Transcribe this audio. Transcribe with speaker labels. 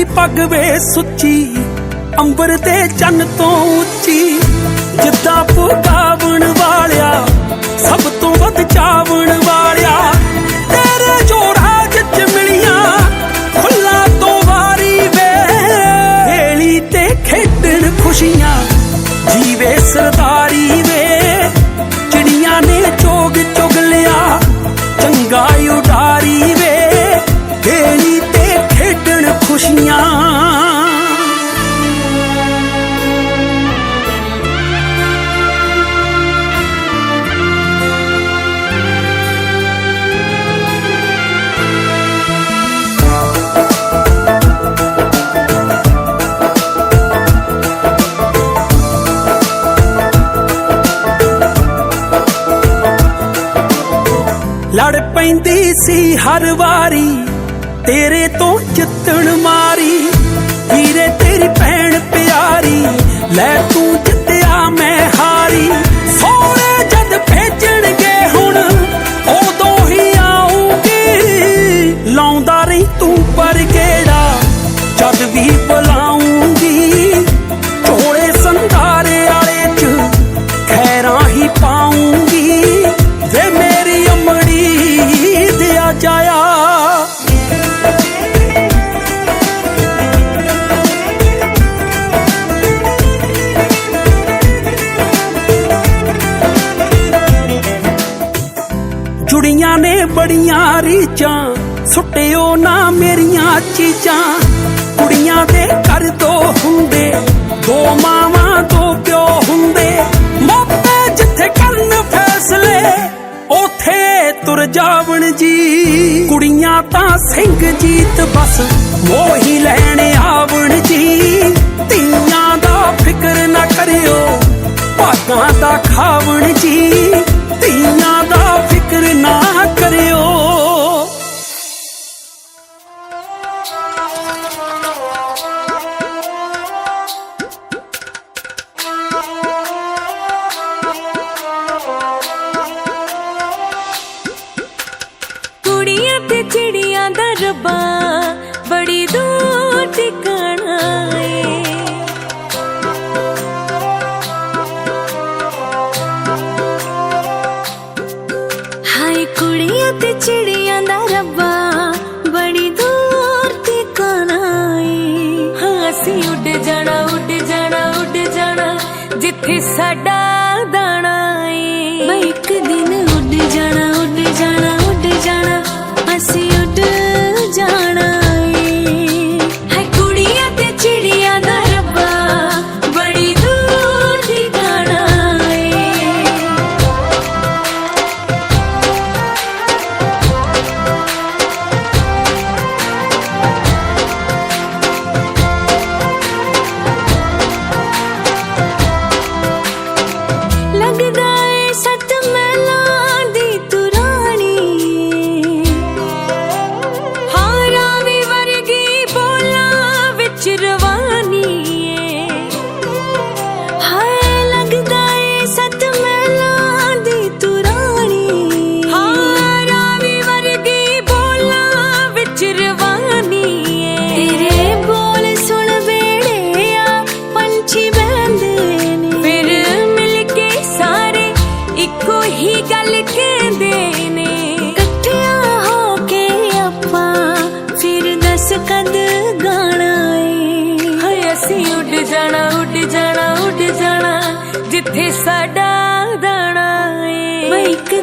Speaker 1: ਤੇਰੀ ਪੱਗ ਵੇ ਸੁੱਚੀ, ਅੰਬਰ ਤੇ ਚੰਨ ਤੋਂ ਉੱਚੀ। ਜਿੱਦਾਂ ਪੁਗਾਵਣ ਵਾਲਿਆ, ਸਭ ਤੋਂ ਵੱਧ ਚਾਵਣ ਵਾਲਿਆ। ਲੜ ਪੈਂਦੀ ਸੀ ਹਰ ਵਾਰੀ। ਤੇਰੇ ਤੋਂ ਜਿੱਤਣ ਮਾਰੀ, ਵੀਰੇ ਤੇਰੀ ਭੈਣ ਪਿਆਰੀ, ਲੈ ਤੂੰ ਬੜੀਆਂ ਰੀਚਾਂ ਸੁੱਟਿਓ ਨਾ ਮੇਰੀਆਂ ਚੀਜ਼ਾਂ। ਕੁੜੀਆਂ ਦੇ ਘਰ ਦੋ ਹੁੰਦੇ, ਦੋ ਮਾਵਾਂ, ਦੋ ਪਿਓ ਹੁੰਦੇ। ਮੋਪੇ ਜਿੱਥੇ ਕਰਨ ਫੈਸਲੇ, ਉਥੇ ਤੁਰ ਜਾਵਣ ਜੀ। ਕੁੜੀਆਂ ਤਾਂ ਸਿੰਘ ਜੀਤ ਬਸ, ਮੋਹੀ ਲੈਣ ਆਵਣ ਜੀ। ਧੀਆਂ ਦਾ ਫਿਕਰ ਨਾ ਕਰਿਓ, ਭਾਗਾਂ ਦਾ ਖਾਵਣ ਜੀ।
Speaker 2: ਤੇ ਚਿੜੀਆਂ ਦਾ ਰੱਬਾ ਬੜੀ ਦੂਰ ਟਿਕਾਣਾ ਏ। ਹਾਂ, ਅਸੀਂ ਉੱਡ ਜਾਣਾ ਉੱਡ ਜਾਣਾ ਉੱਡ ਜਾਣਾ, ਜਿੱਥੇ ਸਾਡਾ ਦਾਣਾ ਏ। ਮੈਂ ਇੱਕ ਦਿਨ ਉੱਡ ਜਾਣਾ ਉੱਡ ਜਾਣਾ ਉੱਡ ਜਾਣਾ, ਅਸੀਂ ਉੱਡ la vida. ਹੋ ਕੇ ਆਪਾਂ ਫਿਰ ਦੱਸ ਕਦ ਗਾਣਾ ਏ। ਅਸੀਂ ਉੱਡ ਜਾਣਾ ਉੱਡ ਜਾਣਾ ਉੱਡ ਜਾਣਾ ਜਿੱਥੇ ਸਾਡਾ ਦਾਣਾ ਏ। ਇੱਕ